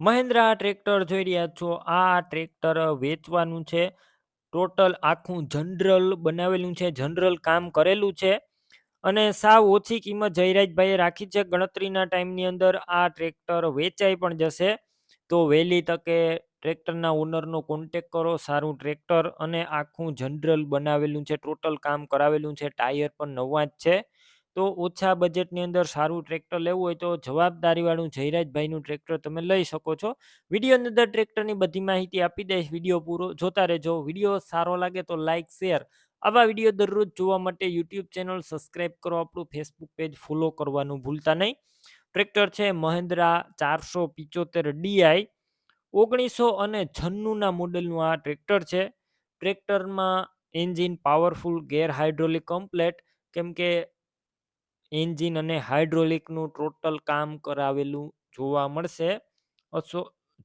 Mahindra tractor જોઈ રહ્યા છો. આ ટ્રેક્ટર વેચવાનું છે. ટોટલ આખું જનરલ બનાવેલું છે. જનરલ કામ કરેલું છે. અને સાવ ઓછી કિંમત જયરાજભાઈએ રાખી છે. ગણતરીના ટાઈમની અંદર આ ટ્રેક્ટર વેચાઈ પણ જશે. તો વહેલી તકે ટ્રેક્ટરના ઓનરનો કોન્ટેક કરો. સારું ટ્રેક્ટર અને આખું જનરલ બનાવેલું છે. ટોટલ કામ કરાવેલું છે. ટાયર પણ નવા જ છે. તો ઓછા બજેટની અંદર સારું ટ્રેક્ટર લેવું હોય તો જવાબદારીવાળું જયરાજભાઈનું ટ્રેક્ટર તમે લઈ શકો છો. વિડીયોની અંદર ટ્રેક્ટરની બધી માહિતી આપી દઈશ. વીડિયો પૂરો જોતા રહેજો. વીડિયો સારો લાગે તો લાઇક શેર. આવા વીડિયો દરરોજ જોવા માટે યુટ્યુબ ચેનલ સબસ્ક્રાઈબ કરો. આપણું ફેસબુક પેજ ફોલો કરવાનું ભૂલતા નહીં. ટ્રેક્ટર છે મહિન્દ્રા ચારસો પિચોતેર ડીઆઈ ઓગણીસો અને છન્નુંના મોડલનું આ ટ્રેક્ટર છે. ટ્રેક્ટરમાં engine powerful, gear hydraulic, complete. કેમ કે એન્જિન અને હાઇડ્રોલિકનું ટોટલ કામ કરાવેલું જોવા મળશે. અશો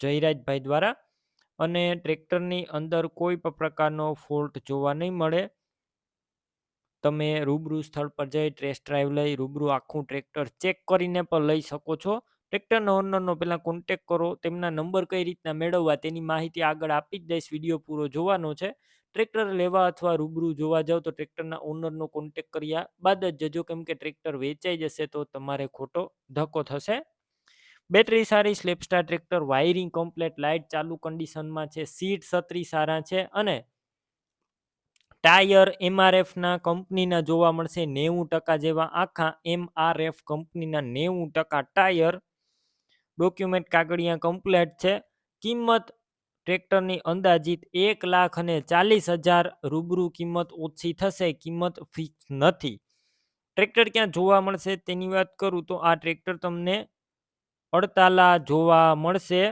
જયરાજભાઈ દ્વારા. અને ટ્રેક્ટરની અંદર કોઈ પણ પ્રકારનો ફોલ્ટ જોવા નહીં મળે. તમે રૂબરૂ સ્થળ પર જઈ ટેસ્ટ ડ્રાઈવ લઈ રૂબરૂ આખું ટ્રેક્ટર ચેક કરીને પણ લઈ શકો છો. ટ્રેક્ટરના ઓનરનો પહેલાં કોન્ટેક કરો. તેમના નંબર કઈ રીતના મેળવવા તેની માહિતી આગળ આપી જ દઈશ. વીડિયો પૂરો જોવાનો છે. ટ્રેક્ટર લેવા અથવા રૂબરૂ જોવા જાવ તો ટ્રેક્ટરના ઓનરનો કોન્ટેક કર્યા બાદ જ જજો કેમ કે ટ્રેક્ટર વેચાઈ જશે તો તમારે ખોટો ધક્કો થશે. બેટરી સારી, સ્લેપસ્ટાર ટ્રેક્ટર વાયરિંગ કમ્પ્લેટ લાઇટ ચાલુ કન્ડિશનમાં છે, સીટ છત્રી સારા છે અને ટાયર એમઆરએફના કંપનીના જોવા મળશે નેવું ટકા જેવા આખા એમઆરએફ કંપનીના નેવું ટકા ટાયર. ડોક્યુમેન્ટ કાગળિયા કમ્પ્લેટ છે. કિંમત ટ્રેક્ટરની અંદાજિત એક લાખ અને ચાલીસ હજાર રૂબરૂ કિંમત ઓછી થશે, કિંમત ફિક્સ નથી. ટ્રેક્ટર ક્યાં જોવા મળશે? તેની વાત કરું તો આ ટ્રેક્ટર તમને અડતાલા જોવા મળશે.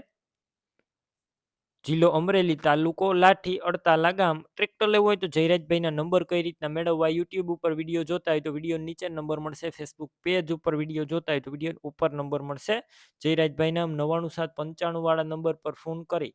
જિલ્લો અમરેલી તાલુકો, લાઠી અડતાલા ગામ. ટ્રેક્ટર લેવું હોય તો જયરાજભાઈના નંબર કઈ રીતના મેળવવા, યુટ્યુબ ઉપર વીડિયો જોતા હોય તો વીડિયો નીચે નંબર મળશે, ફેસબુક પેજ ઉપર વીડિયો જોતા હોય તો વીડિયો ઉપર નંબર મળશે. જયરાજભાઈના નવાણું સાત પંચાણું વાળા નંબર પર ફોન કરી